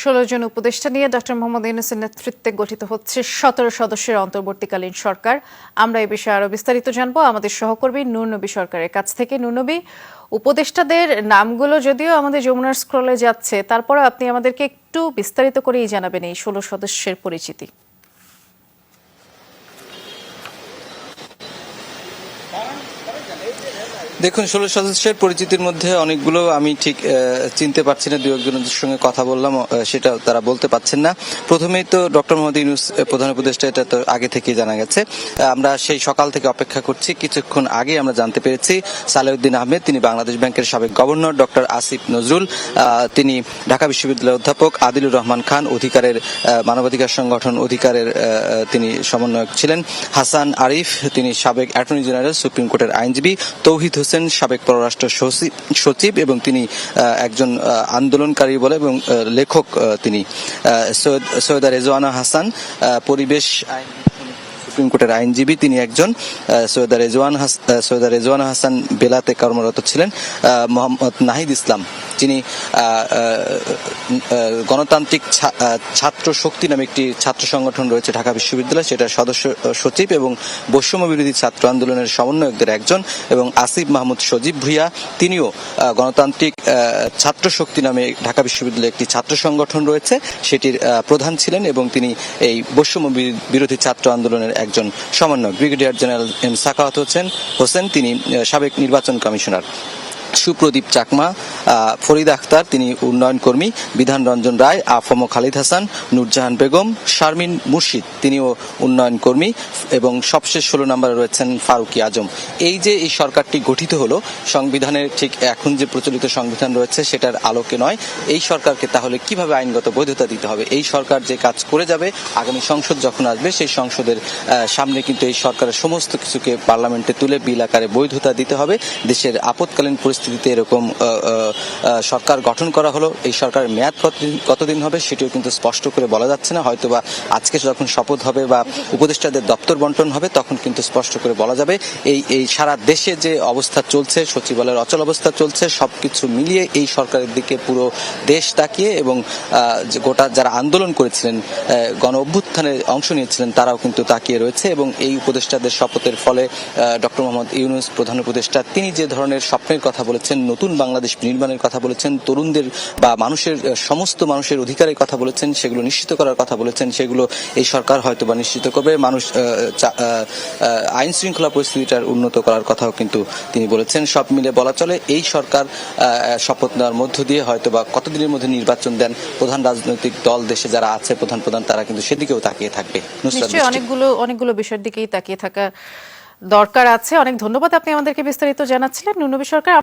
ষোলো জন উপদেষ্টা নিয়ে ডক্টর মোহাম্মদ ইউনুসের নেতৃত্বে গঠিত হচ্ছে সতেরো সদস্যের অন্তর্বর্তীকালীন সরকার। আমরা এই বিষয়ে আরও বিস্তারিত জানব। আমাদের সহকর্মী নূরনবী সরকারের কাছ থেকে। নূরনবী, উপদেষ্টাদের নামগুলো যদিও আমাদের যমুনার স্ক্রলে যাচ্ছে তারপরে আপনি আমাদেরকে একটু বিস্তারিত করেই জানাবেন এই ষোলো সদস্যের পরিচিতি। দেখুন, ষোলো সদস্যের পরিচিতির মধ্যে অনেকগুলো আমি ঠিক চিনতে পারছি না দু একজনের সঙ্গে কথা বললাম সেটা তারা বলতে পারছেন না। প্রথমেই তো ডক্টর মোহাম্মদ ইউনুস প্রধান উপদেষ্টা, এটা তো আগে থেকেই জানা গেছে। আমরা সেই সকাল থেকে অপেক্ষা করছি। কিছুক্ষণ আগে আমরা জানতে পেরেছি, সালেউদ্দিন আহমেদ, তিনি বাংলাদেশ ব্যাংকের সাবেক গভর্নর, ডক্টর আসিফ নজরুল তিনি ঢাকা বিশ্ববিদ্যালয়ের অধ্যাপক, আদিলুর রহমান খান, অধিকারের মানবাধিকার সংগঠন অধিকারের তিনি সমন্বয়ক ছিলেন। হাসান আরিফ, তিনি সাবেক অ্যাটর্নি জেনারেল, সুপ্রিম কোর্টের আইনজীবী। তৌহিদ হোসেন, সাবেক পররাষ্ট্র সচিব- এবং তিনি একজন আন্দোলনকারী বলে এবং লেখক তিনি। সৈয়দ, সৈয়দা রেজওয়ানা হাসান পরিবেশ সুপ্রিম কোর্টের আইনজীবী, তিনি একজন। সৈয়দা রেজওয়ান সৈয়দা রেজওয়ান হাসান বেলাতে কর্মরত ছিলেন মোহাম্মদ নাহিদ ইসলাম। যিনি গণতান্ত্রিক ছাত্র শক্তি নামে একটি ছাত্র সংগঠন রয়েছে ঢাকা বিশ্ববিদ্যালয়। সেটার সদস্য সচিব এবং বৈষম্য বিরোধী ছাত্র আন্দোলনের সমন্বয়কদের একজন এবং আসিফ মাহমুদ সজীব ভুইয়া। তিনিও গণতান্ত্রিক ছাত্র শক্তি নামে ঢাকা বিশ্ববিদ্যালয়ে একটি ছাত্র সংগঠন রয়েছে। সেটির প্রধান ছিলেন এবং তিনি এই বৈষম্য বিরোধী ছাত্র আন্দোলনের একজন সমন্বয়ক। Brigadier general M Sakhawat Hossain Hossain, তিনি সাবেক নির্বাচন কমিশনার। সুপ্রদীপ চাকমা ফরিদ আখতার, তিনি উন্নয়ন কর্মী, বিধান রঞ্জন রায়, আফম খালিদ হাসান, নূরজাহান বেগম, শারমিন মুর্শিদ, তিনিও উন্নয়ন কর্মী এবং সবশেষ ষোলো নম্বরে রয়েছেন ফারুকি আজম। এই যে এই সরকারটি গঠিত হলো, সংবিধানের ঠিক এখন যে প্রচলিত সংবিধান রয়েছে সেটার আলোকে নয়। এই সরকারকে তাহলে কীভাবে আইনগত বৈধতা দিতে হবে? এই সরকার যে কাজ করে যাবে, আগামী সংসদ যখন আসবে, সেই সংসদের সামনে কিন্তু এই সরকারের সমস্ত কিছুকে পার্লামেন্টে তুলে, বিল আকারে বৈধতা দিতে হবে। দেশের আপৎকালীন পরিস্থিতিতে এরকম সরকার গঠন করা হলো। এই সরকারের মেয়াদ কতদিন হবে সেটিও কিন্তু স্পষ্ট করে বলা যাচ্ছে না। হয়তো বা আজকে যখন শপথ হবে বা উপদেষ্টাদের দপ্তর বন্টন হবে, তখন কিন্তু স্পষ্ট করে বলা যাবে। এই এই সারা দেশে যে অবস্থা চলছে, সচিবালয়ের অচল অবস্থা চলছে, সবকিছু মিলিয়ে এই সরকারের দিকে পুরো দেশ তাকিয়ে এবং গোটা যারা আন্দোলন করেছিলেন গণ অভ্যুত্থানে অংশ নিয়েছিলেন, তারাও কিন্তু তাকিয়ে রয়েছে এবং এই উপদেষ্টাদের শপথের ফলে ডক্টর মোহাম্মদ ইউনুস প্রধান উপদেষ্টা, তিনি যে ধরনের স্বপ্নের কথা বলেছেন, নতুন বাংলাদেশ নির্মাণের কথা বলেছেন তরুণদের বা মানুষের সমস্ত মানুষের অধিকারের কথা বলেছেন সেগুলো নিশ্চিত করার কথা বলেছেন সেগুলো এই সরকার হয়তো বা নিশ্চিত করবে। মানুষ আইন শৃঙ্খলা পরিস্থিতিটার উন্নত করার কথাও কিন্তু তিনি বলেছেন। সব মিলে বলা চলে এই সরকার শপথ নেওয়ার মধ্য দিয়ে হয়তো বা কতদিনের মধ্যে নির্বাচন দেন প্রধান রাজনৈতিক দল দেশে যারা আছে প্রধান প্রধান তারা কিন্তু সেদিকেও তাকিয়ে থাকবে। নিশ্চয়ই অনেকগুলো অনেকগুলো বিষয়ের দিকেই তাকিয়ে থাকা দরকার আছে। অনেক ধন্যবাদ আপনি আমাদেরকে বিস্তারিত জানাচ্ছিলেন। নূরনবী সরকার